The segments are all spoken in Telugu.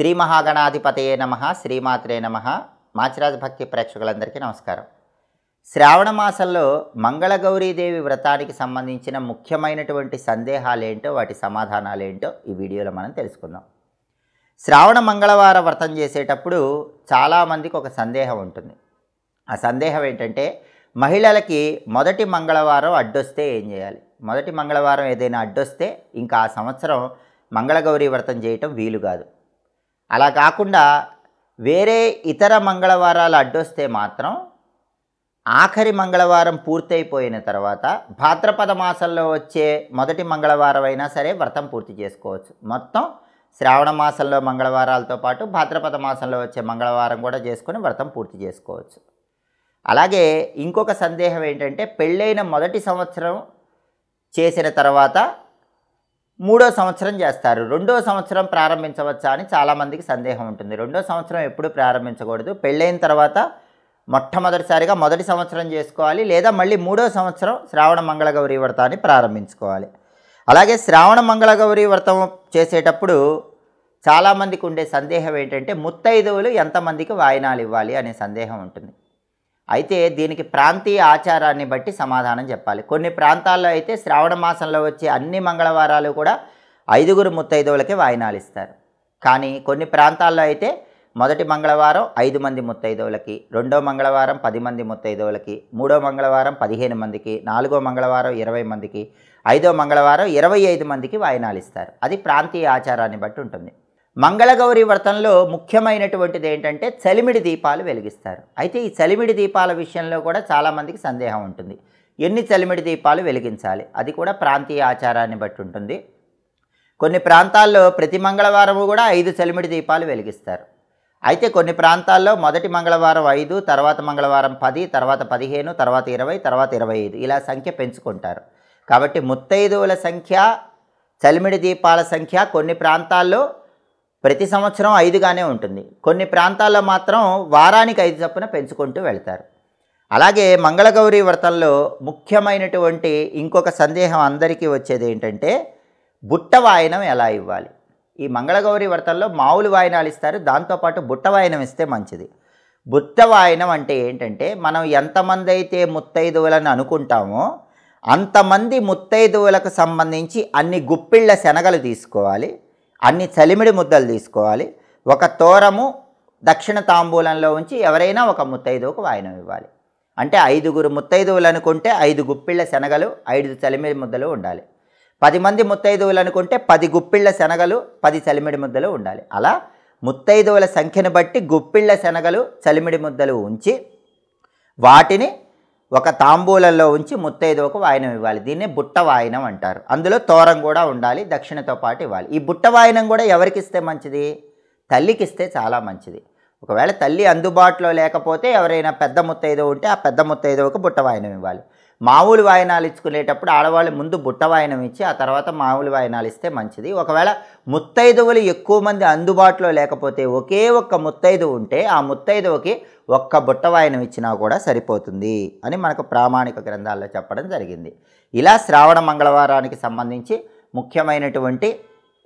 శ్రీ మహాగణాధిపతయే నమ శ్రీమాత్రే నమ. మాచిరాజ భక్తి ప్రేక్షకులందరికీ నమస్కారం. శ్రావణ మాసంలో మంగళగౌరీదేవి వ్రతానికి సంబంధించిన ముఖ్యమైనటువంటి సందేహాలు ఏంటో వాటి సమాధానాలు ఏంటో ఈ వీడియోలో మనం తెలుసుకుందాం. శ్రావణ మంగళవార వ్రతం చేసేటప్పుడు చాలామందికి ఒక సందేహం ఉంటుంది. ఆ సందేహం ఏంటంటే మహిళలకి మొదటి మంగళవారం అడ్డొస్తే ఏం చేయాలి? మొదటి మంగళవారం ఏదైనా అడ్డొస్తే ఇంకా ఆ సంవత్సరం మంగళగౌరీ వ్రతం చేయటం వీలు కాదు. అలా కాకుండా వేరే ఇతర మంగళవారాలు అడ్డొస్తే మాత్రం ఆఖరి మంగళవారం పూర్తయిపోయిన తర్వాత భాద్రపద మాసంలో వచ్చే మొదటి మంగళవారం అయినా సరే వ్రతం పూర్తి చేసుకోవచ్చు. మొత్తం శ్రావణ మాసంలో మంగళవారాలతో పాటు భాద్రపద మాసంలో వచ్చే మంగళవారం కూడా చేసుకొని వ్రతం పూర్తి చేసుకోవచ్చు. అలాగే ఇంకొక సందేహం ఏంటంటే పెళ్ళైన మొదటి సంవత్సరం చేసిన తర్వాత మూడో సంవత్సరం చేస్తారు. రెండో సంవత్సరం ప్రారంభించవచ్చా అని చాలామందికి సందేహం ఉంటుంది. రెండో సంవత్సరం ఎప్పుడు ప్రారంభించకూడదు. పెళ్ళైన తర్వాత మొట్టమొదటిసారిగా మొదటి సంవత్సరం చేసుకోవాలి లేదా మళ్ళీ మూడో సంవత్సరం శ్రావణ మంగళగౌరీ వ్రతాన్ని ప్రారంభించుకోవాలి. అలాగే శ్రావణ మంగళగౌరీ వ్రతం చేసేటప్పుడు చాలామందికి ఉండే సందేహం ఏంటంటే ముత్తైదువులు ఎంతమందికి వాయినాలు ఇవ్వాలి అనే సందేహం ఉంటుంది. అయితే దీనికి ప్రాంతీయ ఆచారాన్ని బట్టి సమాధానం చెప్పాలి. కొన్ని ప్రాంతాల్లో అయితే శ్రావణ మాసంలో వచ్చే అన్ని మంగళవారాలు కూడా ఐదుగురు ముత్తైదువులకే వాయినాలు ఇస్తారు. కానీ కొన్ని ప్రాంతాల్లో అయితే మొదటి మంగళవారం ఐదు మంది ముత్తైదువులకి రెండో మంగళవారం పది మంది ముత్తైదువులకి మూడో మంగళవారం పదిహేను మందికి నాలుగో మంగళవారం ఇరవై మందికి ఐదో మంగళవారం ఇరవై ఐదు మందికి వాయినాలు ఇస్తారు. అది ప్రాంతీయ ఆచారాన్ని బట్టి ఉంటుంది. మంగళగౌరి వ్రతంలో ముఖ్యమైనటువంటిది ఏంటంటే చలిమిడి దీపాలు వెలిగిస్తారు. అయితే ఈ చలిమిడి దీపాల విషయంలో కూడా చాలామందికి సందేహం ఉంటుంది. ఎన్ని చలిమిడి దీపాలు వెలిగించాలి? అది కూడా ప్రాంతీయ ఆచారాన్ని బట్టి ఉంటుంది. కొన్ని ప్రాంతాల్లో ప్రతి మంగళవారము కూడా ఐదు చలిమిడి దీపాలు వెలిగిస్తారు. అయితే కొన్ని ప్రాంతాల్లో మొదటి మంగళవారం ఐదు తర్వాత మంగళవారం పది తర్వాత పదిహేను తర్వాత ఇరవై తర్వాత ఇరవై ఐదు ఇలా సంఖ్య పెంచుకుంటారు. కాబట్టి ముత్తైదువుల సంఖ్య చలిమిడి దీపాల సంఖ్య కొన్ని ప్రాంతాల్లో ప్రతి సంవత్సరం ఐదుగానే ఉంటుంది. కొన్ని ప్రాంతాల్లో మాత్రం వారానికి ఐదు చప్పున పెంచుకుంటూ వెళ్తారు. అలాగే మంగళగౌరి వ్రతంలో ముఖ్యమైనటువంటి ఇంకొక సందేహం అందరికీ వచ్చేది ఏంటంటే బుట్ట వాయనం ఎలా ఇవ్వాలి? ఈ మంగళగౌరి వ్రతంలో మామూలు వాయనాలు ఇస్తారు. దాంతోపాటు బుట్ట వాయనం ఇస్తే మంచిది. బుట్ట వాయనం అంటే ఏంటంటే మనం ఎంతమంది అయితే ముత్తైదువులను అనుకుంటామో అంతమంది ముత్తైదువులకు సంబంధించి అన్ని గుప్పిళ్ళ శనగలు తీసుకోవాలి. అన్ని చలిమిడి ముద్దలు తీసుకోవాలి. ఒక తోరము దక్షిణ తాంబూలంలో ఉంచి ఎవరైనా ఒక ముత్తైదువుకు వాయనం ఇవ్వాలి. అంటే ఐదుగురు ముత్తైదువులు అనుకుంటే ఐదు గుప్పిళ్ళ శనగలు ఐదు చలిమిడి ముద్దలు ఉండాలి. పది మంది ముత్తైదువులు అనుకుంటే పది గుప్పిళ్ళ శనగలు పది చలిమిడి ముద్దలు ఉండాలి. అలా ముత్తైదువుల సంఖ్యను బట్టి గుప్పిళ్ళ శనగలు చలిమిడి ముద్దలు ఉంచి వాటిని ఒక తాంబూలంలో ఉంచి ముత్తైదువకు వాయనం ఇవ్వాలి. దీన్ని బుట్ట వాయనం అంటారు. అందులో తోరం కూడా ఉండాలి దక్షిణతో పాటు ఇవ్వాలి. ఈ బుట్ట వాయనం కూడా ఎవరికి ఇస్తే మంచిది? తల్లికి ఇస్తే చాలా మంచిది. ఒకవేళ తల్లి అందుబాటులో లేకపోతే ఎవరైనా పెద్ద ముత్తైదో ఉంటే ఆ పెద్ద ముత్తైదోకు బుట్ట వాయనం ఇవ్వాలి. మామూలు వాయనాలు ఇచ్చుకునేటప్పుడు ఆడవాళ్ళు ముందు బుట్ట వాయనం ఇచ్చి ఆ తర్వాత మామూలు వాయనాలు ఇస్తే మంచిది. ఒకవేళ ముత్తైదువులు ఎక్కువ మంది అందుబాటులో లేకపోతే ఒకే ఒక్క ముత్తైదు ఉంటే ఆ ముత్తైదువుకి ఒక్క బుట్ట వాయనం ఇచ్చినా కూడా సరిపోతుంది అని మనకు ప్రామాణిక గ్రంథాల్లో చెప్పడం జరిగింది. ఇలా శ్రావణ మంగళవారానికి సంబంధించి ముఖ్యమైనటువంటి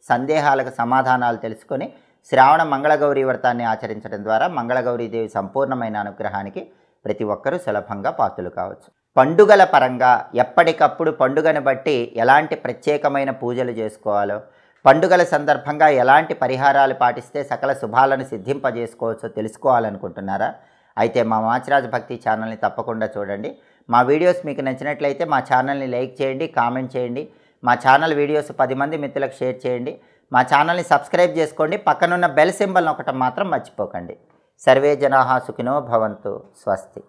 సందేహాలకు సమాధానాలు తెలుసుకొని శ్రావణ మంగళగౌరీ వ్రతాన్ని ఆచరించడం ద్వారా మంగళగౌరీదేవి సంపూర్ణమైన అనుగ్రహానికి ప్రతి ఒక్కరూ సులభంగా పాత్రలు కావచ్చు. పండుగల పరంగా ఎప్పటికప్పుడు పండుగను బట్టి ఎలాంటి ప్రత్యేకమైన పూజలు చేసుకోవాలో పండుగల సందర్భంగా ఎలాంటి పరిహారాలు పాటిస్తే సకల శుభాలను సిద్ధింపజేసుకోవచ్చో తెలుసుకోవాలనుకుంటున్నారా? అయితే మా మాచిరాజ భక్తి ఛానల్ని తప్పకుండా చూడండి. మా వీడియోస్ మీకు నచ్చినట్లయితే మా ఛానల్ని లైక్ చేయండి కామెంట్ చేయండి. మా ఛానల్ వీడియోస్ పది మంది మిత్రులకు షేర్ చేయండి. మా ఛానల్ని సబ్స్క్రైబ్ చేసుకోండి. పక్కనున్న బెల్ సింబల్ ఒకటి మాత్రం మర్చిపోకండి. సర్వే జనాహా సుఖినో భవంతు. స్వస్తి.